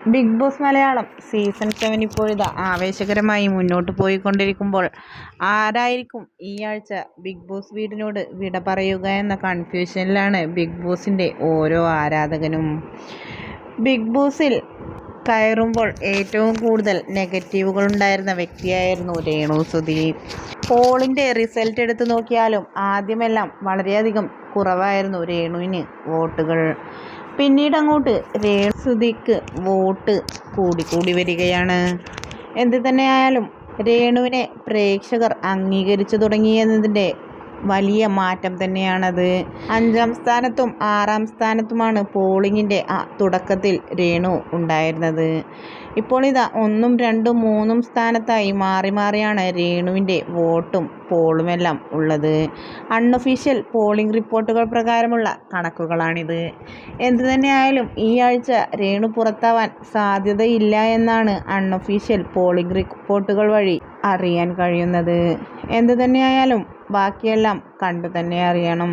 Bigg Boss Malayalam season seven ഇപ്പോഴിതാ ആവേശകരമായി മുന്നോട്ട് പോയിക്കൊണ്ടിരിക്കുമ്പോൾ ആരായിരിക്കും ഈ ആഴ്ച ബിഗ് ബോസ് വീടിനോട് വിട പറയുക എന്ന കൺഫ്യൂഷനിലാണ് ബിഗ് ബോസിന്റെ ഓരോ ആരാധകനും. ബിഗ് ബോസിൽ കയറുമ്പോൾ ഏറ്റവും കൂടുതൽ നെഗറ്റീവുകൾ ഉണ്ടായിരുന്ന വ്യക്തിയായിരുന്നു രേണു സുധീർ പോളിന്റെ റിസൾട്ട് എടുത്തു നോക്കിയാലും ആദ്യമെല്ലാം വളരെയധികം കുറവായിരുന്നു രേണുവിന് വോട്ടുകൾ. പിന്നീട് അങ്ങോട്ട് രേണുസുതിക്ക് വോട്ട് കൂടിക്കൂടി വരികയാണ്. എന്ത് തന്നെയായാലും രേണുവിനെ പ്രേക്ഷകർ അംഗീകരിച്ചു തുടങ്ങിയെന്നതിന്റെ വലിയ മാറ്റം തന്നെയാണത്. അഞ്ചാം സ്ഥാനത്തും ആറാം സ്ഥാനത്തുമാണ് പോളിങ്ങിന്റെ തുടക്കത്തിൽ രേണു ഉണ്ടായിരുന്നത്. ഇപ്പോൾ ഇതാ ഒന്നും രണ്ടും മൂന്നും സ്ഥാനത്തായി മാറി മാറിയാണ് രേണുവിന്റെ വോട്ടും പോളുമെല്ലാം ഉള്ളത്. അൺഒഫീഷ്യൽ പോളിംഗ് റിപ്പോർട്ടുകൾ പ്രകാരമുള്ള കണക്കുകളാണിത്. എന്തു തന്നെയായാലും ഈ ആഴ്ച രേണു പുറത്താവാൻ സാധ്യതയില്ല എന്നാണ് അൺഒഫീഷ്യൽ പോളിംഗ് റിപ്പോർട്ടുകൾ വഴി അറിയാൻ കഴിയുന്നത്. എന്തു തന്നെയായാലും ബാക്കിയെല്ലാം കണ്ടു തന്നെ അറിയണം.